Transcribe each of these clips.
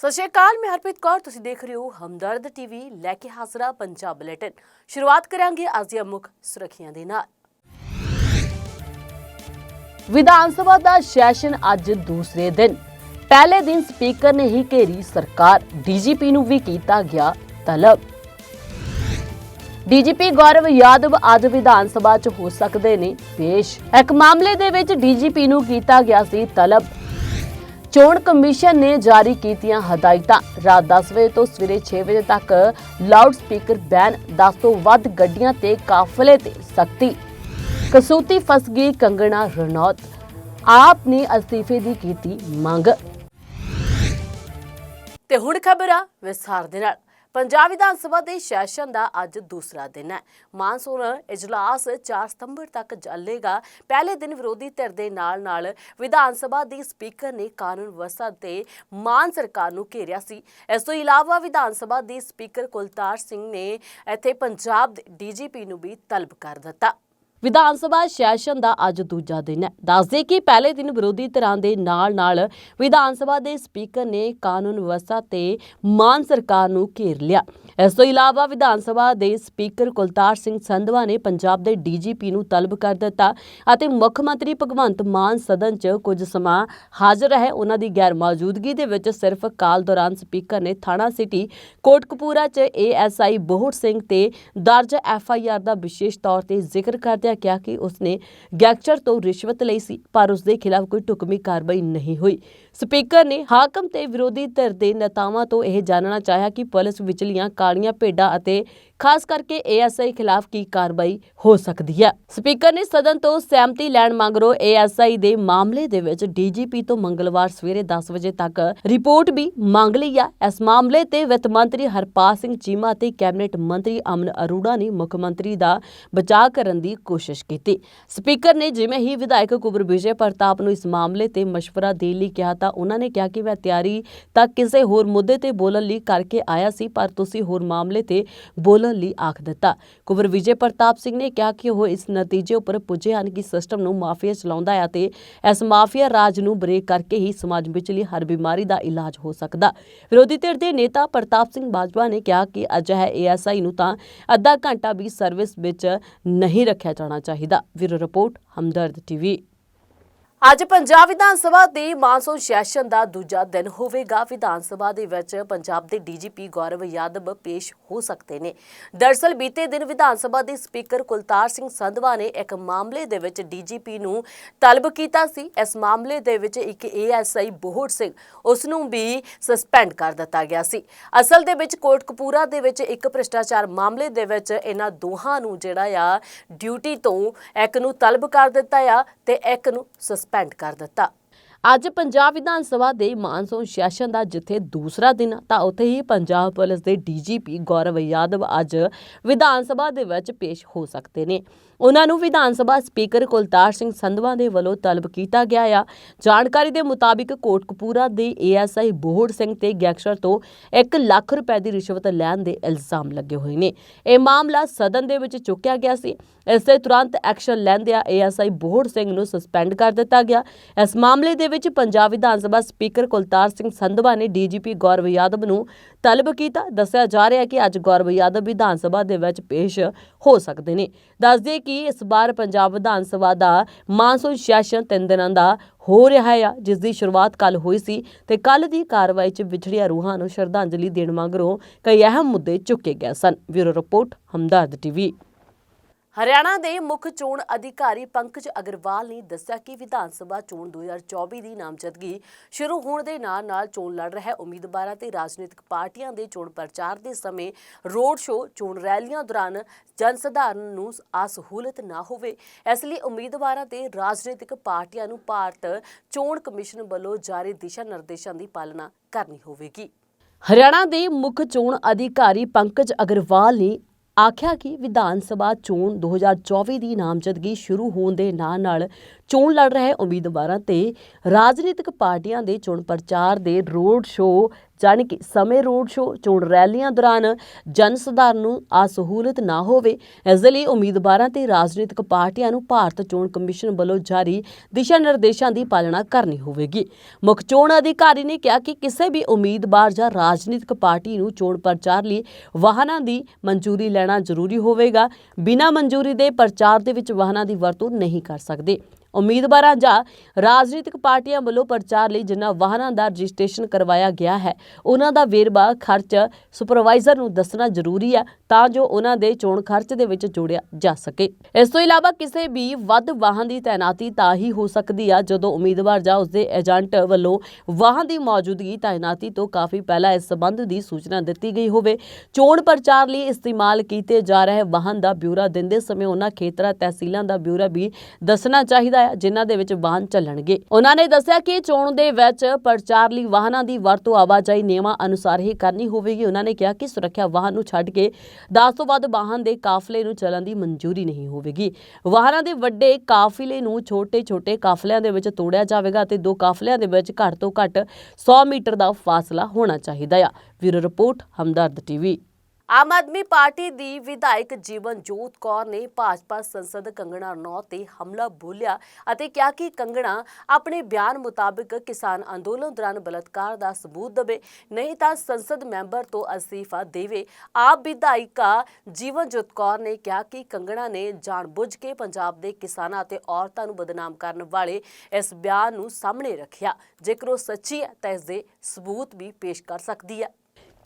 ਸਤਿ ਸ਼੍ਰੀ ਅਕਾਲ, ਮੈਂ ਹਰਪ੍ਰੀਤ ਕੌਰ, ਤੁਸੀਂ ਦੇਖ ਰਹੇ ਹੋ ਹਮਦਰਦ ਟੀਵੀ, ਲੈ ਕੇ ਹਾਜ਼ਰਾ ਪੰਜਾਬ ਬੁਲੇਟਿਨ। ਸ਼ੁਰੂਆਤ ਕਰਾਂਗੇ ਅੱਜ ਦੀਆਂ ਮੁੱਖ ਸੁਰਖੀਆਂ ਦੇ ਨਾਲ। ਵਿਧਾਨ ਸਭਾ ਦਾ ਸੈਸ਼ਨ ਅੱਜ ਦੂਸਰੇ ਦਿਨ। ਪਹਿਲੇ ਦਿਨ ਸਪੀਕਰ ਨੇ ਹੀ ਘੇਰੀ ਸਰਕਾਰ, ਡੀਜੀਪੀ ਨੂੰ ਵੀ ਕੀਤਾ ਗਿਆ ਤਲਬ। ਡੀਜੀਪੀ ਗੌਰਵ ਯਾਦਵ ਅੱਜ ਵਿਧਾਨ ਸਭਾ 'ਚ ਹੋ ਸਕਦੇ ਨੇ ਪੇਸ਼। ਇੱਕ ਮਾਮਲੇ ਦੇ ਵਿੱਚ ਡੀਜੀਪੀ ਨੂੰ ਕੀਤਾ ਗਿਆ ਸੀ ਤਲਬ। ਚੋਣ ਕਮਿਸ਼ਨ ਨੇ ਜਾਰੀ ਕੀਤੀਆਂ ਹਦਾਇਤਾਂ। ਰਾਤ 10 ਵਜੇ ਤੋਂ ਸਵੇਰੇ 6 ਵਜੇ ਤੱਕ ਲਾਊਡ ਸਪੀਕਰ ਬੈਨ 10 ਤੋਂ ਵੱਧ ਗੱਡੀਆਂ ਤੇ ਕਾਫਲੇ ਤੇ ਸਖਤੀ। ਕਸੂਤੀ ਫਸ ਗਈ ਕੰਗਣਾ ਰਣੌਤ। ਆਪ ਨੇ ਅਸਤੀਫੇ ਦੀ ਕੀਤੀ ਮੰਗ। ਤੇ ਹੁਣ ਖਬਰ ਆ ਵਿਸਥਾਰ ਦੇ ਨਾਲ। ਪੰਜਾਬ ਵਿਧਾਨ ਸਭਾ ਦੇ ਸੈਸ਼ਨ ਦਾ ਅੱਜ ਦੂਸਰਾ ਦਿਨ ਹੈ। ਮਾਨਸੂਨ ਇਜਲਾਸ 4 ਸਤੰਬਰ ਤੱਕ ਚੱਲੇਗਾ। ਪਹਿਲੇ ਦਿਨ ਵਿਰੋਧੀ ਧਿਰ ਦੇ ਨਾਲ ਨਾਲ ਵਿਧਾਨ ਸਭਾ ਦੀ ਸਪੀਕਰ ਨੇ ਕਾਨੂੰਨ ਵਿਵਸਥਾ ਤੇ ਮਾਨ ਸਰਕਾਰ ਨੂੰ ਘੇਰਿਆ ਸੀ। ਇਸ ਤੋਂ ਇਲਾਵਾ ਵਿਧਾਨ ਸਭਾ ਦੀ ਸਪੀਕਰ ਕੁਲਤਾਰ ਸਿੰਘ ਨੇ ਇੱਥੇ ਪੰਜਾਬ ਦੇ ਡੀਜੀਪੀ ਨੂੰ ਵੀ ਤਲਬ ਕਰ ਦਿੱਤਾ। ਵਿਧਾਨ ਸਭਾ ਸੈਸ਼ਨ ਦਾ ਅੱਜ ਦੂਜਾ ਦਿਨ ਹੈ। ਦੱਸਦੇ ਕਿ ਪਹਿਲੇ ਦਿਨ ਵਿਰੋਧੀ ਧਿਰਾਂ ਦੇ ਨਾਲ-ਨਾਲ ਵਿਧਾਨ ਸਭਾ ਦੇ ਸਪੀਕਰ ਨੇ ਕਾਨੂੰਨ ਵਿਵਸਥਾ ਤੇ ਮਾਨ ਸਰਕਾਰ ਨੂੰ ਘੇਰ ਲਿਆ। ਇਸ ਤੋਂ ਇਲਾਵਾ ਵਿਧਾਨ ਸਭਾ ਦੇ ਸਪੀਕਰ ਕੁਲਤਾਰ ਸਿੰਘ ਸੰਧਵਾ ਨੇ ਪੰਜਾਬ ਦੇ ਡੀਜੀਪੀ ਨੂੰ ਤਲਬ ਕਰ ਦਿੱਤਾ ਅਤੇ ਮੁੱਖ ਮੰਤਰੀ ਭਗਵੰਤ ਮਾਨ ਸਦਨ 'ਚ ਕੁਝ ਸਮਾਂ ਹਾਜ਼ਰ ਰਹੇ। ਉਹਨਾਂ ਦੀ ਗੈਰ ਮੌਜੂਦਗੀ ਦੇ ਵਿੱਚ ਸਿਰਫ ਕਾਲ ਦੌਰਾਨ ਸਪੀਕਰ ਨੇ ਥਾਣਾ ਸਿਟੀ ਕੋਟਕਪੂਰਾ 'ਚ ਏਐਸਆਈ ਬੋਹੜ ਸਿੰਘ ਤੇ ਦਰਜ ਐਫਆਈਆਰ ਦਾ ਵਿਸ਼ੇਸ਼ ਤੌਰ ਤੇ ਜ਼ਿਕਰ ਕਰਦਿਆਂ ਕਿਹਾ ਕਿ ਉਸਨੇ ਗੈਂਗਸਟਰ ਤੋਂ ਰਿਸ਼ਵਤ ਲਈ ਸੀ, ਪਰ ਉਸ ਦੇ ਖਿਲਾਫ ਕੋਈ ਢੁਕਵੀਂ ਕਾਰਵਾਈ ਨਹੀਂ ਹੋਈ। ਸਪੀਕਰ ਨੇ ਹਾਕਮ ਤੇ ਵਿਰੋਧੀ ਧਿਰ ਦੇ ਨੇਤਾਵਾਂ ਤੋਂ ਇਹ ਜਾਣਨਾ ਚਾਹਿਆ ਕਿ ਪੁਲਿਸ ਵਿਚਲੀਆਂ ਕਾਲੀਆਂ ਭੇਡਾਂ ਅਤੇ ਖਾਸ ਕਰਕੇ ਏਐਸਆਈ ਖਿਲਾਫ ਕੀ ਕਾਰਵਾਈ ਹੋ ਸਕਦੀ ਹੈ? ਸਪੀਕਰ ਨੇ ਸਦਨ ਤੋਂ ਸਹਿਮਤੀ ਲੈਣ ਮੰਗਰੋ ਏਐਸਆਈ ਦੇ ਮਾਮਲੇ ਦੇ ਵਿੱਚ ਡੀਜੀਪੀ ਤੋਂ ਮੰਗਲਵਾਰ ਸਵੇਰੇ 10 ਵਜੇ ਤੱਕ ਰਿਪੋਰਟ ਵੀ ਮੰਗ ਲਈ ਹੈ ਇਸ ਮਾਮਲੇ ਤੇ ਵਿੱਤ ਮੰਤਰੀ ਹਰਪਾਲ ਸਿੰਘ ਚੀਮਾ ਤੇ ਕੈਬਨਿਟ ਮੰਤਰੀ ਅਮਨ ਅਰੋੜਾ ਨੇ ਮੁੱਖ ਮੰਤਰੀ ਦਾ ਬਚਾਅ ਕਰਨ ਦੀ ਕੋਸ਼ਿਸ਼ ਕੀਤੀ। ਸਪੀਕਰ ਨੇ ਜਿਵੇਂ ਹੀ ਵਿਧਾਇਕ ਕੁਬਰ ਵਿਜੇ ਪ੍ਰਤਾਪ ਨੂੰ ਇਸ ਮਾਮਲੇ ਤੇ ਮਸ਼ਵਰਾ ਦੇਣ ਲਈ ਕਿਹਾ ਤਾਂ ਉਹਨਾਂ ਨੇ ਕਿਹਾ ਕਿ ਮੈਂ ਤਿਆਰੀ ਤਾਂ ਕਿਸੇ ਹੋਰ ਮੁੱਦੇ ਤੇ ਬੋਲਣ ਲਈ ਕਰਕੇ ਆਇਆ ਸੀ, ਪਰ ਤੁਸੀਂ ਹੋਰ ਮਾਮਲੇ ਤੇ ਬੋਲਣ ਲਈ ਆਖ ਦਿੱਤਾ। ਕੁਬਰ ਵਿਜੇ ਪ੍ਰਤਾਪ ਸਿੰਘ ਨੇ ਕਿਹਾ ਕਿ ਉਹ ਇਸ ਨਤੀਜੇ ਉੱਪਰ ਪੁੱਜੇ ਹਨ ਕਿ ਸਿਸਟਮ ਨੂੰ ਮਾਫੀਆ ਚਲਾਉਂਦਾ ਹੈ ਤੇ ਇਸ ਮਾਫੀਆ ਰਾਜ ਨੂੰ ਬ੍ਰੇਕ ਕਰਕੇ ਹੀ ਸਮਾਜ ਵਿਚਲੀ ਹਰ ਬਿਮਾਰੀ ਦਾ ਇਲਾਜ ਹੋ ਸਕਦਾ। ਵਿਰੋਧੀ ਧਿਰ ਦੇ ਨੇਤਾ ਪ੍ਰਤਾਪ ਸਿੰਘ ਬਾਜਵਾ ਨੇ ਕਿਹਾ ਕਿ ਅਜਿਹਾ ਏਐਸਆਈ ਨੂੰ ਤਾਂ ਅੱਧਾ ਘੰਟਾ ਵੀ ਸਰਵਿਸ ਵਿੱਚ ਨਹੀਂ ਰੱਖਿਆ ਜਾਣਾ ਚਾਹੀਦਾ। Bureau report, Hamdard TV. ਅੱਜ ਪੰਜਾਬ ਵਿਧਾਨ ਸਭਾ ਦੇ ਮਾਨਸੂਨ ਸੈਸ਼ਨ ਦਾ ਦੂਜਾ ਦਿਨ ਹੋਵੇਗਾ। ਵਿਧਾਨ ਸਭਾ ਦੇ ਵਿੱਚ ਪੰਜਾਬ ਦੇ ਡੀਜੀਪੀ ਗੌਰਵ ਯਾਦਵ ਪੇਸ਼ ਹੋ ਸਕਦੇ ਨੇ। ਦਰਸਲ ਬੀਤੇ ਦਿਨ ਵਿਧਾਨ ਸਭਾ ਦੇ ਸਪੀਕਰ ਕੁਲਤਾਰ ਸਿੰਘ ਸੰਧਵਾ ਨੇ ਇੱਕ ਮਾਮਲੇ ਦੇ ਵਿੱਚ ਡੀਜੀਪੀ ਨੂੰ ਤਲਬ ਕੀਤਾ ਸੀ। ਇਸ ਮਾਮਲੇ ਦੇ ਵਿੱਚ ਇੱਕ ਏਐਸਆਈ ਬੋਹੜ ਸਿੰਘ, ਉਸ ਨੂੰ ਵੀ ਸਸਪੈਂਡ ਕਰ ਦਿੱਤਾ ਗਿਆ ਸੀ। ਅਸਲ ਦੇ ਵਿੱਚ ਕੋਟਕਪੂਰਾ ਦੇ ਵਿੱਚ ਇੱਕ ਭ੍ਰਿਸ਼ਟਾਚਾਰ ਮਾਮਲੇ ਦੇ ਵਿੱਚ ਇਹਨਾਂ ਦੋਹਾਂ ਨੂੰ ਜਿਹੜਾ ਆ, ਡਿਊਟੀ ਤੋਂ ਇੱਕ ਨੂੰ ਤਲਬ ਕਰ ਦਿੱਤਾ ਆ ਤੇ ਇੱਕ ਨੂੰ ਸਸਪੈਂਡ ਕਰ ਦਿੱਤਾ। ਅੱਜ ਪੰਜਾਬ ਵਿਧਾਨ ਸਭਾ ਦੇ ਮਾਨਸੂਨ ਸੈਸ਼ਨ ਦਾ ਜਿੱਥੇ ਦੂਸਰਾ ਦਿਨ, ਤਾਂ ਉੱਥੇ ਹੀ ਪੰਜਾਬ ਪੁਲਿਸ ਦੇ ਡੀਜੀਪੀ ਗੌਰਵ ਯਾਦਵ ਅੱਜ ਵਿਧਾਨ ਸਭਾ ਦੇ ਵਿੱਚ ਪੇਸ਼ ਹੋ ਸਕਦੇ ਨੇ। ਉਹਨਾਂ ਨੂੰ ਵਿਧਾਨ ਸਭਾ ਸਪੀਕਰ ਕੁਲਤਾਰ ਸਿੰਘ ਸੰਧਵਾ ਦੇ ਵੱਲੋਂ ਤਲਬ ਕੀਤਾ ਗਿਆ ਆ। ਜਾਣਕਾਰੀ ਦੇ ਮੁਤਾਬਿਕ ਕੋਟਕਪੂਰਾ ਦੇ ਏਐਸਆਈ ਬੋਹੜ ਸਿੰਘ ਤੇ ਗੈਂਗਸਟਰ ਤੋਂ 1 ਲੱਖ ਰੁਪਏ ਦੀ ਰਿਸ਼ਵਤ ਲੈਣ ਦੇ ਇਲਜ਼ਾਮ ਲੱਗੇ ਹੋਏ ਨੇ। ਇਹ ਮਾਮਲਾ ਸਦਨ ਦੇ ਵਿੱਚ ਚੁੱਕਿਆ ਗਿਆ ਸੀ। ਇਸ ਤੇ ਤੁਰੰਤ ਐਕਸ਼ਨ ਲੈਂਦਿਆਂ ਏਐਸਆਈ ਬੋਹੜ ਸਿੰਘ ਨੂੰ ਸਸਪੈਂਡ ਕਰ ਦਿੱਤਾ ਗਿਆ। ਇਸ ਮਾਮਲੇ ਦੇ ਵਿੱਚ ਪੰਜਾਬ ਵਿਧਾਨ ਸਭਾ ਸਪੀਕਰ ਕੁਲਤਾਰ ਸਿੰਘ ਸੰਧਵਾ ਨੇ ਡੀਜੀਪੀ ਗੌਰਵ ਯਾਦਵ ਨੂੰ ਤਲਬ ਕੀਤਾ। ਦੱਸਿਆ ਜਾ ਰਿਹਾ ਕਿ ਅੱਜ ਗੌਰਵ ਯਾਦਵ ਵਿਧਾਨ ਸਭਾ ਦੇ ਵਿੱਚ ਪੇਸ਼ ਹੋ ਸਕਦੇ ਨੇ। ਦੱਸਦੇ ਕਿ ਇਸ ਵਾਰ ਪੰਜਾਬ ਵਿਧਾਨ ਸਭਾ ਦਾ ਮਾਨਸੂਨ ਸੈਸ਼ਨ ਤਿੰਨ ਦਿਨਾਂ ਦਾ ਹੋ ਰਿਹਾ ਹੈ ਜਿਸ ਦੀ ਸ਼ੁਰੂਆਤ ਕੱਲ ਹੋਈ ਸੀ ਤੇ ਕੱਲ ਦੀ ਕਾਰਵਾਈ 'ਚ ਵਿਛੜੀਆਂ ਰੂਹਾਂ ਨੂੰ ਸ਼ਰਧਾਂਜਲੀ ਦੇਣ ਮਗਰੋਂ ਕਈ ਅਹਿਮ ਮੁੱਦੇ ਚੁੱਕੇ ਗਏ ਸਨ। Bureau report, Hamdard TV. Haryana ਦੇ ਮੁੱਖ ਚੋਣ ਅਧਿਕਾਰੀ ਪੰਕਜ ਅਗਰਵਾਲ ਨੇ ਦੱਸਿਆ ਕਿ ਵਿਧਾਨ ਸਭਾ ਚੋਣ 2024 ਦੀ ਨਾਮਜ਼ਦਗੀ ਸ਼ੁਰੂ ਹੋਣ ਦੇ ਨਾਲ-ਨਾਲ ਚੋਣ ਲੜ ਰਹੇ ਉਮੀਦਵਾਰਾਂ ਤੇ ਰਾਜਨੀਤਿਕ ਪਾਰਟੀਆਂ ਦੇ ਚੋਣ ਪ੍ਰਚਾਰ ਦੇ ਸਮੇਂ ਰੋਡ ਸ਼ੋਅ, ਚੋਣ ਰੈਲੀਆਂ ਦੌਰਾਨ ਜਨ ਸਧਾਰਨ ਨੂੰ ਅਸਹੂਲਤ ਨਾ ਹੋਵੇ। ਇਸ ਲਈ ਉਮੀਦਵਾਰਾਂ ਤੇ ਰਾਜਨੀਤਿਕ ਪਾਰਟੀਆਂ ਨੂੰ ਭਾਰਤ ਚੋਣ ਕਮਿਸ਼ਨ ਵੱਲੋਂ ਜਾਰੀ ਦਿਸ਼ਾ ਨਿਰਦੇਸ਼ਾਂ ਦੀ ਪਾਲਣਾ ਕਰਨੀ ਹੋਵੇਗੀ। ਹਰਿਆਣਾ ਦੇ ਮੁੱਖ ਚੋਣ ਅਧਿਕਾਰੀ ਪੰਕਜ ਅਗਰਵਾਲ ਨੇ ਆਖਿਆ ਕਿ ਵਿਧਾਨ ਸਭਾ ਚੋਣ 2024 ਦੀ ਨਾਮਜ਼ਦਗੀ ਸ਼ੁਰੂ ਹੋਣ ਦੇ ਨਾਲ-ਨਾਲ ਚੋਣ ਲੜ ਰਹੇ ਉਮੀਦਵਾਰਾਂ ਤੇ ਰਾਜਨੀਤਿਕ ਪਾਰਟੀਆਂ ਦੇ ਚੋਣ ਪ੍ਰਚਾਰ ਦੇ ਰੋਡ ਸ਼ੋਅ ਜਾਣੀ ਕਿ ਸਮੇਂ ਰੋਡ ਸ਼ੋਅ ਚੋਣ ਰੈਲੀਆਂ ਦੌਰਾਨ ਜਨ ਸਧਾਰਨ ਨੂੰ ਸਹੂਲਤ ਨਾ ਹੋਵੇ, ਇਸ ਦੇ ਲਈ ਉਮੀਦਵਾਰਾਂ ਤੇ ਰਾਜਨੀਤਿਕ ਪਾਰਟੀਆਂ ਨੂੰ ਭਾਰਤ ਚੋਣ ਕਮਿਸ਼ਨ ਵੱਲੋਂ ਜਾਰੀ ਦਿਸ਼ਾ ਨਿਰਦੇਸ਼ਾਂ ਦੀ ਪਾਲਣਾ ਕਰਨੀ ਹੋਵੇਗੀ। ਮੁੱਖ ਚੋਣ ਅਧਿਕਾਰੀ ਨੇ ਕਿਹਾ ਕਿ ਕਿਸੇ ਵੀ ਉਮੀਦਵਾਰ ਜਾਂ ਰਾਜਨੀਤਿਕ ਪਾਰਟੀ ਨੂੰ ਚੋਣ ਪ੍ਰਚਾਰ ਲਈ ਵਾਹਨਾਂ ਦੀ ਮਨਜ਼ੂਰੀ ਲੈਣਾ ਜ਼ਰੂਰੀ ਹੋਵੇਗਾ। ਬਿਨਾਂ ਮਨਜ਼ੂਰੀ ਦੇ ਪ੍ਰਚਾਰ ਦੇ ਵਿੱਚ ਵਾਹਨਾਂ ਦੀ ਵਰਤੋਂ ਨਹੀਂ ਕਰ ਸਕਦੇ। ਉਮੀਦਵਾਰਾਂ ਜਾਂ ਰਾਜਨੀਤਿਕ ਪਾਰਟੀਆਂ ਵੱਲੋਂ ਪ੍ਰਚਾਰ ਲਈ ਜਿਨ੍ਹਾਂ ਵਾਹਨਾਂ ਦਾ ਰਜਿਸਟ੍ਰੇਸ਼ਨ ਕਰਵਾਇਆ ਗਿਆ ਹੈ, ਉਹਨਾਂ ਦਾ ਵੇਰਵਾ ਖਰਚ ਸੁਪਰਵਾਈਜ਼ਰ ਨੂੰ ਦੱਸਣਾ ਜ਼ਰੂਰੀ ਹੈ। ਤਾਂ ਜੋ ਉਹਨਾਂ ਦੇ ਚੋਣ ਖਰਚ ਦੇ ਵਿੱਚ ਜੋੜਿਆ ਜਾ ਸਕੇ। ਇਸ ਤੋਂ ਇਲਾਵਾ ਕਿਸੇ ਵੀ ਵੱਧ ਵਾਹਨ ਦੀ ਤਾਇਨਾਤੀ ਤਾਂ ਹੀ ਹੋ ਸਕਦੀ ਆ, ਜਦੋਂ ਉਮੀਦਵਾਰ ਜਾਂ ਉਸਦੇ ਏਜੰਟ ਵੱਲੋਂ ਵਾਹਨ ਦੀ ਮੌਜੂਦਗੀ ਤਾਇਨਾਤੀ ਤੋਂ ਕਾਫੀ ਪਹਿਲਾਂ ਇਸ ਸੰਬੰਧ ਦੀ ਸੂਚਨਾ ਦਿੱਤੀ ਗਈ ਹੋਵੇ। ਚੋਣ ਪ੍ਰਚਾਰ ਲਈ ਇਸਤੇਮਾਲ ਕੀਤੇ ਜਾ ਰਹੇ ਵਾਹਨ ਦਾ ਬਿਊਰਾ ਦਿੰਦੇ ਸਮੇਂ ਉਹਨਾਂ ਖੇਤਰਾਂ ਤਹਿਸੀਲਾਂ ਦਾ ਬਿਊਰਾ ਵੀ ਦੱਸਣਾ ਚਾਹੀਦਾ ਹੈ ਜਿਨ੍ਹਾਂ ਦੇ ਵਿੱਚ ਵਾਹਨ ਚੱਲਣਗੇ। ਉਹਨਾਂ ਨੇ ਦੱਸਿਆ ਕਿ ਚੋਣ ਦੇ ਵਿੱਚ ਪ੍ਰਚਾਰ ਲਈ ਵਾਹਨਾਂ ਦੀ ਵਰਤੋਂ ਆਵਾਜਾਈ ਨਿਯਮਾਂ ਅਨੁਸਾਰ ਹੀ ਕਰਨੀ ਹੋਵੇਗੀ। ਉਹਨਾਂ ਨੇ ਕਿਹਾ ਕਿ ਸੁਰੱਖਿਆ ਵਾਹਨ ਨੂੰ ਛੱਡ ਕੇ 10 ਤੋਂ ਵੱਧ ਵਾਹਨ ਦੇ ਕਾਫਲੇ ਨੂੰ ਚੱਲਣ ਦੀ ਮਨਜ਼ੂਰੀ ਨਹੀਂ ਹੋਵੇਗੀ। ਵਾਹਨਾਂ ਦੇ ਵੱਡੇ ਕਾਫਿਲੇ ਨੂੰ ਛੋਟੇ-ਛੋਟੇ ਕਾਫਲਿਆਂ ਦੇ ਵਿੱਚ ਤੋੜਿਆ ਜਾਵੇਗਾ ਅਤੇ ਦੋ ਕਾਫਲਿਆਂ ਦੇ ਵਿੱਚ ਘੱਟ ਤੋਂ ਘੱਟ 100 ਮੀਟਰ ਦਾ ਫਾਸਲਾ ਹੋਣਾ ਚਾਹੀਦਾ ਆ। Bureau report, Hamdard TV. Aam Aadmi party ਦੀ ਵਿਧਾਇਕ ਜੀਵਨ ਜੋਤ ਕੌਰ ਨੇ ਭਾਜਪਾ ਸੰਸਦ ਕੰਗਣਾ ਰਣੌਤ ਤੇ ਹਮਲਾ ਬੋਲਿਆ ਅਤੇ ਕਿਹਾ ਕਿ ਕੰਗਣਾ ਆਪਣੇ ਬਿਆਨ ਮੁਤਾਬਕ ਕਿਸਾਨ ਅੰਦੋਲਨ ਦੌਰਾਨ ਬਲਾਤਕਾਰ ਦਾ ਸਬੂਤ ਦੇਵੇ, ਨਹੀਂ ਤਾਂ ਸੰਸਦ ਮੈਂਬਰ ਤੋਂ ਅਸਤੀਫਾ ਦੇਵੇ। ਆਪ ਵਿਧਾਇਕਾ ਜੀਵਨ ਜੋਤ ਕੌਰ ਨੇ ਕਿਹਾ ਕਿ ਕੰਗਣਾ ਨੇ ਜਾਣਬੁੱਝ ਕੇ ਪੰਜਾਬ ਦੇ ਕਿਸਾਨਾਂ ਅਤੇ ਔਰਤਾਂ ਨੂੰ ਬਦਨਾਮ ਕਰਨ ਵਾਲੇ ਇਸ ਬਿਆਨ ਨੂੰ ਸਾਹਮਣੇ ਰੱਖਿਆ। ਜੇਕਰ ਉਹ ਸੱਚੀ ਹੈ ਤਾਂ ਇਸ ਦੇ ਸਬੂਤ ਵੀ ਪੇਸ਼ ਕਰ ਸਕਦੀ ਹੈ।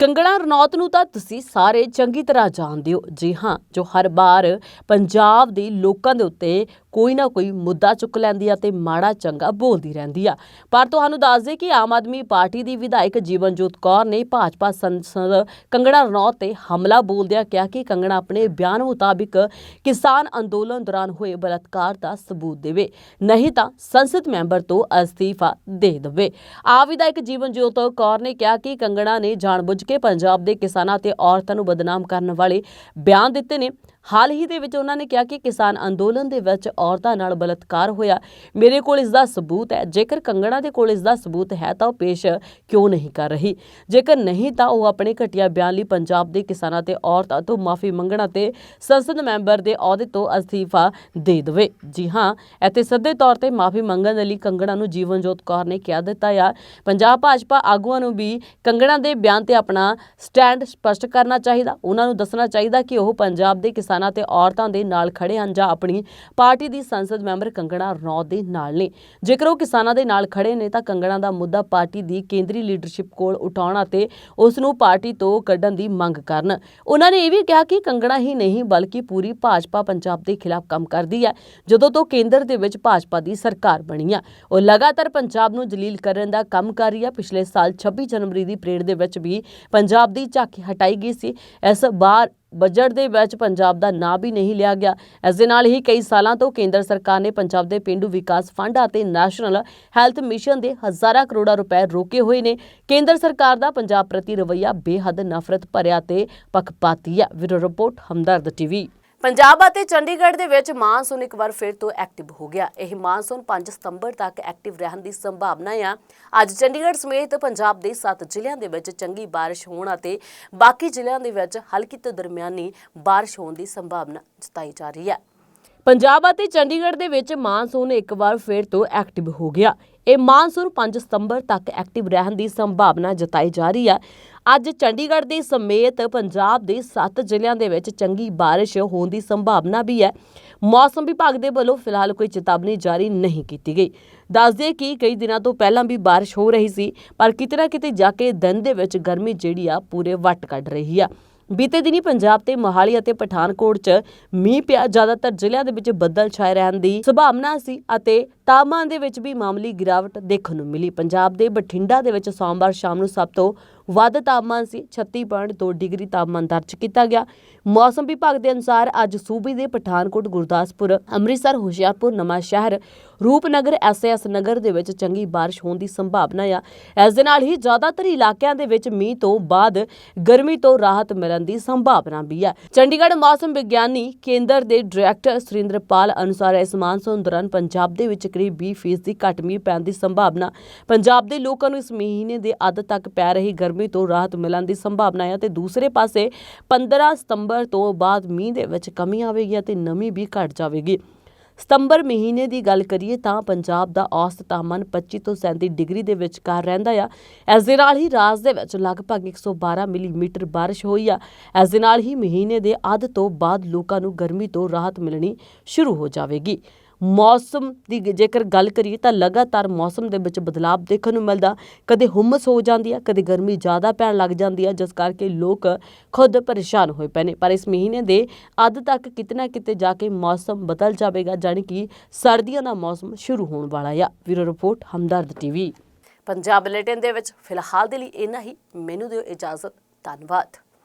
ਕੰਗਣਾ ਰਣੌਤ ਨੂੰ ਤਾਂ ਤੁਸੀਂ ਸਾਰੇ ਚੰਗੀ ਤਰ੍ਹਾਂ ਜਾਣਦੇ ਹੋ। ਜੀ ਹਾਂ, ਜੋ ਹਰ ਵਾਰ ਪੰਜਾਬ ਦੇ ਲੋਕਾਂ ਦੇ ਉੱਤੇ ਕੋਈ ਨਾ ਕੋਈ ਮੁੱਦਾ ਚੁੱਕ ਲੈਂਦੀ ਆ ਤੇ ਮਾੜਾ ਚੰਗਾ ਬੋਲਦੀ ਰਹਿੰਦੀ ਆ। ਪਰ ਤੁਹਾਨੂੰ ਦੱਸ ਦੇ ਕਿ ਆਮ ਆਦਮੀ ਪਾਰਟੀ ਦੀ ਵਿਧਾਇਕ ਜੀਵਨਜੋਤ ਕੌਰ ਨੇ ਭਾਜਪਾ ਸੰਸਦ ਕੰਗਣਾ ਰਣੌਤ ਤੇ ਹਮਲਾ ਬੋਲਦਿਆਂ ਕਿਹਾ ਕਿ ਕੰਗਣਾ ਆਪਣੇ ਬਿਆਨ ਮੁਤਾਬਿਕ ਕਿਸਾਨ ਅੰਦੋਲਨ ਦੌਰਾਨ ਹੋਏ ਬਲਾਤਕਾਰ ਦਾ ਸਬੂਤ ਦੇਵੇ, ਨਹੀਂ ਤਾਂ ਸੰਸਦ ਮੈਂਬਰ ਤੋਂ ਅਸਤੀਫਾ ਦੇ ਦੇਵੇ। ਆ ਵਿਧਾਇਕ ਜੀਵਨਜੋਤ ਕੌਰ ਨੇ ਕਿਹਾ ਕਿ ਕੰਗਣਾ ਨੇ ਜਾਣਬੁੱਝ ਕੇ ਪੰਜਾਬ ਦੇ ਕਿਸਾਨਾਂ ਤੇ ਔਰਤਾਂ ਨੂੰ ਬਦਨਾਮ ਕਰਨ ਵਾਲੇ ਬਿਆਨ ਦਿੱਤੇ ਨੇ। ਹਾਲ ਹੀ ਦੇ ਵਿੱਚ ਉਹਨਾਂ ਨੇ ਕਿਹਾ ਕਿ ਕਿਸਾਨ ਅੰਦੋਲਨ ਦੇ ਵਿੱਚ ਔਰਤਾਂ ਨਾਲ ਬਲਾਤਕਾਰ ਹੋਇਆ। ਮੇਰੇ ਕੋਲ ਇਸ ਦਾ ਸਬੂਤ ਹੈ। ਜੇਕਰ ਕੰਗਣਾ ਦੇ ਕੋਲ ਇਸ ਦਾ ਸਬੂਤ ਹੈ ਤਾਂ ਉਹ ਪੇਸ਼ ਕਿਉਂ ਨਹੀਂ ਕਰ ਰਹੀ? ਜੇਕਰ ਨਹੀਂ ਤਾਂ ਉਹ ਆਪਣੇ ਘਟੀਆ ਬਿਆਨ ਲਈ ਪੰਜਾਬ ਦੇ ਕਿਸਾਨਾਂ ਤੇ ਔਰਤਾਂ ਤੋਂ ਮਾਫੀ ਮੰਗਣਾ ਤੇ ਸੰਸਦ ਮੈਂਬਰ ਦੇ ਅਹੁਦੇ ਤੋਂ ਅਸਤੀਫਾ ਦੇ ਦੇਵੇ। ਜੀ ਹਾਂ, ਇੱਥੇ ਸਿੱਧੇ ਤੌਰ ਤੇ ਮਾਫੀ ਮੰਗਣ ਦੇ ਲਈ ਕੰਗਣਾ ਨੂੰ ਜੀਵਨਜੋਤ ਕੌਰ ਨੇ ਕਿਹਾ ਦਿੱਤਾ ਆ। ਪੰਜਾਬ ਭਾਜਪਾ ਆਗੂਆਂ ਨੂੰ ਵੀ ਕੰਗਣਾ ਦੇ ਬਿਆਨ ਤੇ ਆਪਣਾ ਸਟੈਂਡ ਸਪਸ਼ਟ ਕਰਨਾ ਚਾਹੀਦਾ। ਉਹਨਾਂ ਨੂੰ ਦੱਸਣਾ ਚਾਹੀਦਾ ਕਿ ਉਹ ਪੰਜਾਬ ਦੇ ਕਿਸਾਨ ਕਿਸਾਨਾਂ ਤੇ ਔਰਤਾਂ ਦੇ ਨਾਲ ਖੜੇ ਹਨ ਜਾਂ ਆਪਣੀ ਪਾਰਟੀ ਦੀ ਸੰਸਦ ਮੈਂਬਰ ਕੰਗਣਾ ਰਣੌਤ ਦੇ ਨਾਲ ਨੇ। ਜੇਕਰ ਉਹ ਕਿਸਾਨਾਂ ਦੇ ਨਾਲ ਖੜੇ ਨੇ ਤਾਂ ਕੰਗਣਾ ਦਾ ਮੁੱਦਾ ਪਾਰਟੀ ਦੀ ਕੇਂਦਰੀ ਲੀਡਰਸ਼ਿਪ ਕੋਲ ਉਠਾਉਣ ਅਤੇ ਉਸ ਨੂੰ ਪਾਰਟੀ ਤੋਂ ਕੱਢਣ ਦੀ ਮੰਗ ਕਰਨ। ਉਹਨਾਂ ਨੇ ਇਹ ਵੀ ਕਿਹਾ ਕਿ ਕੰਗਣਾ ਹੀ ਨਹੀਂ, ਬਲਕਿ ਪੂਰੀ ਭਾਜਪਾ ਪੰਜਾਬ ਦੇ ਖਿਲਾਫ ਕੰਮ ਕਰਦੀ ਹੈ, ਜਦੋਂ ਤੋਂ ਕੇਂਦਰ ਦੇ ਵਿੱਚ ਭਾਜਪਾ ਦੀ ਸਰਕਾਰ ਬਣੀ ਆ ਉਹ ਲਗਾਤਾਰ ਪੰਜਾਬ ਨੂੰ ਜਲੀਲ ਕਰਨ ਦਾ ਕੰਮ ਕਰ ਰਹੀ ਹੈ। ਪਿਛਲੇ ਸਾਲ 26 ਜਨਵਰੀ ਦੀ ਪਰੇਡ ਦੇ ਵਿੱਚ ਵੀ ਪੰਜਾਬ ਦੀ ਝਾਕੀ ਹਟਾਈ ਗਈ ਸੀ। ਇਸ ਬਾਰ ਬਜਟ ਦੇ ਵਿੱਚ ਪੰਜਾਬ ਦਾ ਨਾਂ ਵੀ ਨਹੀਂ ਲਿਆ ਗਿਆ। ਇਸ ਦੇ ਨਾਲ ਹੀ ਕਈ ਸਾਲਾਂ ਤੋਂ ਕੇਂਦਰ ਸਰਕਾਰ ਨੇ ਪੰਜਾਬ ਦੇ ਪਿੰਡੂ ਵਿਕਾਸ ਫੰਡ ਅਤੇ ਨੈਸ਼ਨਲ ਹੈਲਥ ਮਿਸ਼ਨ ਦੇ ਹਜ਼ਾਰਾਂ ਕਰੋੜਾਂ ਰੁਪਏ ਰੋਕੇ ਹੋਏ ਨੇ। ਕੇਂਦਰ ਸਰਕਾਰ ਦਾ ਪੰਜਾਬ ਪ੍ਰਤੀ ਰਵੱਈਆ ਬੇਹੱਦ ਨਫ਼ਰਤ ਭਰਿਆ ਤੇ ਪੱਖਪਾਤੀ ਹੈ bureau report, Hamdard TV. Punjab ਅਤੇ ਚੰਡੀਗੜ੍ਹ ਦੇ ਵਿੱਚ ਮਾਨਸੂਨ ਇੱਕ ਵਾਰ ਫਿਰ ਤੋਂ ਐਕਟਿਵ ਹੋ ਗਿਆ। ਇਹ ਮਾਨਸੂਨ 5 ਸਤੰਬਰ ਤੱਕ ਐਕਟਿਵ ਰਹਿਣ ਦੀ ਸੰਭਾਵਨਾ ਆ। ਅੱਜ ਚੰਡੀਗੜ੍ਹ ਸਮੇਤ ਪੰਜਾਬ ਦੇ 7 ਜ਼ਿਲ੍ਹਿਆਂ ਦੇ ਵਿੱਚ ਚੰਗੀ ਬਾਰਿਸ਼ ਹੋਣ ਅਤੇ ਬਾਕੀ ਜ਼ਿਲ੍ਹਿਆਂ ਦੇ ਵਿੱਚ ਹਲਕੀ ਤੋਂ ਦਰਮਿਆਨੀ ਬਾਰਿਸ਼ ਹੋਣ ਦੀ ਸੰਭਾਵਨਾ ਜਤਾਈ ਜਾ ਰਹੀ ਹੈ। ਪੰਜਾਬ ਅਤੇ ਚੰਡੀਗੜ੍ਹ ਦੇ ਵਿੱਚ ਮਾਨਸੂਨ ਇੱਕ ਵਾਰ ਫਿਰ ਤੋਂ ਐਕਟਿਵ ਹੋ ਗਿਆ। ਇਹ ਮਾਨਸੂਨ 5 ਸਤੰਬਰ ਤੱਕ ਐਕਟਿਵ ਰਹਿਣ ਦੀ ਸੰਭਾਵਨਾ ਜਤਾਈ ਜਾ ਰਹੀ ਹੈ ਅੱਜ ਚੰਡੀਗੜ੍ਹ ਦੇ ਸਮੇਤ ਪੰਜਾਬ ਦੇ 7 ਜ਼ਿਲ੍ਹਿਆਂ ਦੇ ਵਿੱਚ ਚੰਗੀ ਬਾਰਿਸ਼ ਹੋਣ ਦੀ ਸੰਭਾਵਨਾ ਵੀ ਹੈ। ਮੌਸਮ ਵਿਭਾਗ ਦੇ ਵੱਲੋਂ ਫਿਲਹਾਲ ਕੋਈ ਚੇਤਾਵਨੀ ਜਾਰੀ ਨਹੀਂ ਕੀਤੀ ਗਈ। ਦੱਸਦੇ ਕਿ ਕਈ ਦਿਨਾਂ ਤੋਂ ਪਹਿਲਾਂ ਵੀ ਬਾਰਿਸ਼ ਹੋ ਰਹੀ ਸੀ, ਪਰ ਕਿਤੇ ਨਾ ਕਿਤੇ ਜਾ ਕੇ ਦਿਨ ਦੇ ਵਿੱਚ ਗਰਮੀ ਜਿਹੜੀ ਆ ਪੂਰੇ ਵੱਟ ਕੱਢ ਰਹੀ ਆ। ਬੀਤੇ ਦਿਨੀ ਪੰਜਾਬ ਤੇ ਮੋਹਾਲੀ ਅਤੇ ਪਠਾਨਕੋਟ 'ਚ ਮੀਂਹ ਪਿਆ। ਜ਼ਿਆਦਾਤਰ ਜ਼ਿਲ੍ਹਿਆਂ ਦੇ ਵਿੱਚ ਬੱਦਲ ਛਾਏ ਰਹਿਣ ਦੀ ਸੰਭਾਵਨਾ ਸੀ ਅਤੇ ਤਾਪਮਾਨ ਦੇ ਵਿੱਚ ਵੀ ਮਾਮੂਲੀ ਗਿਰਾਵਟ ਦੇਖਣ ਨੂੰ ਮਿਲੀ। ਪੰਜਾਬ ਦੇ ਬਠਿੰਡਾ ਦੇ ਵਿੱਚ ਸੋਮਵਾਰ ਸ਼ਾਮ ਨੂੰ ਸਭ ਤੋਂ ਵੱਧ ਤਾਪਮਾਨ ਸੀ 36.2 ਡਿਗਰੀ ਤਾਪਮਾਨ ਦਰਜ ਕੀਤਾ ਗਿਆ। ਮੌਸਮ ਵਿਭਾਗ ਦੇ ਅਨੁਸਾਰ ਅੱਜ ਸੂਬੇ ਦੇ ਪਠਾਨਕੋਟ, ਗੁਰਦਾਸਪੁਰ, ਅੰਮ੍ਰਿਤਸਰ, ਹੁਸ਼ਿਆਰਪੁਰ ਨਵਾਂ ਸ਼ਹਿਰ ਰੂਪਨਗਰ ਐਸਐਸ ਨਗਰ ਦੇ ਵਿੱਚ ਚੰਗੀ ਬਾਰਿਸ਼ ਹੋਣ ਦੀ ਸੰਭਾਵਨਾ ਆ। ਇਸ ਦੇ ਨਾਲ ਹੀ ਜ਼ਿਆਦਾਤਰ ਇਲਾਕਿਆਂ ਦੇ ਵਿੱਚ ਮੀਂਹ ਤੋਂ ਬਾਅਦ ਗਰਮੀ ਤੋਂ ਰਾਹਤ ਮਿਲਣ ਦੀ ਸੰਭਾਵਨਾ ਵੀ ਹੈ ਚੰਡੀਗੜ੍ਹ ਮੌਸਮ ਵਿਗਿਆਨੀ ਕੇਂਦਰ ਦੇ ਡਾਇਰੈਕਟਰ ਸੁਰਿੰਦਰਪਾਲ ਅਨੁਸਾਰ ਇਸ ਮਾਨਸੂਨ ਦੌਰਾਨ ਪੰਜਾਬ ਦੇ ਵਿੱਚ ਕਰੀਬ 20% ਘੱਟ ਮੀਂਹ ਪੈਣ ਦੀ ਸੰਭਾਵਨਾ। ਪੰਜਾਬ ਦੇ ਲੋਕਾਂ ਨੂੰ ਇਸ ਮਹੀਨੇ ਦੇ ਅੱਧ ਤੱਕ ਪੈ ਰਹੀ ਗਰਮੀ ਤੋਂ ਰਾਹਤ ਮਿਲਣ ਦੀ ਸੰਭਾਵਨਾ ਹੈ ਤੇ ਦੂਸਰੇ ਪਾਸੇ 15 ਸਤੰਬਰ ਤੋਂ ਬਾਅਦ ਮੀਂਹ ਦੇ ਵਿੱਚ ਕਮੀ ਆਵੇਗੀ ਅਤੇ ਨਮੀ ਵੀ ਘਟ ਜਾਵੇਗੀ। ਸਤੰਬਰ ਮਹੀਨੇ ਦੀ ਗੱਲ ਕਰੀਏ ਤਾਂ ਪੰਜਾਬ ਦਾ ਔਸਤ ਤਾਪਮਾਨ 25 ਤੋਂ 37 ਡਿਗਰੀ ਦੇ ਵਿਚਕਾਰ ਰਹਿੰਦਾ ਆ। ਇਸ ਦੇ ਨਾਲ ਹੀ ਰਾਜ ਦੇ ਵਿੱਚ ਲਗਭਗ 112 ਮਿਲੀਮੀਟਰ ਬਾਰਿਸ਼ ਹੋਈ ਆ। ਇਸ ਦੇ ਨਾਲ ਹੀ ਮਹੀਨੇ ਦੇ ਅੱਧ ਤੋਂ ਬਾਅਦ ਲੋਕਾਂ ਨੂੰ ਗਰਮੀ ਤੋਂ ਰਾਹਤ ਮਿਲਣੀ ਸ਼ੁਰੂ ਹੋ ਜਾਵੇਗੀ। ਮੌਸਮ ਦੀ ਜੇਕਰ ਗੱਲ ਕਰੀਏ ਤਾਂ ਲਗਾਤਾਰ ਮੌਸਮ ਦੇ ਵਿੱਚ ਬਦਲਾਅ ਦੇਖਣ ਨੂੰ ਮਿਲਦਾ। ਕਦੇ ਹੁਮਸ ਹੋ ਜਾਂਦੀ ਹੈ ਕਦੇ ਗਰਮੀ ਜ਼ਿਆਦਾ ਪੈਣ ਲੱਗ ਜਾਂਦੀ ਹੈ ਜਿਸ ਕਰਕੇ ਲੋਕ ਖੁਦ ਪਰੇਸ਼ਾਨ ਹੋਏ ਪਏ ਨੇ। ਪਰ ਇਸ ਮਹੀਨੇ ਦੇ ਅੱਧ ਤੱਕ ਕਿਤੇ ਨਾ ਕਿਤੇ ਜਾ ਕੇ ਮੌਸਮ ਬਦਲ ਜਾਵੇਗਾ, ਜਾਣੀ ਕਿ ਸਰਦੀਆਂ ਦਾ ਮੌਸਮ ਸ਼ੁਰੂ ਹੋਣ ਵਾਲਾ ਆ। Bureau report, Hamdard TV. Punjab bulletin ਦੇ ਵਿੱਚ ਫਿਲਹਾਲ ਦੇ ਲਈ ਇੰਨਾ ਹੀ। ਮੈਨੂੰ ਦਿਓ ਇਜਾਜ਼ਤ। ਧੰਨਵਾਦ।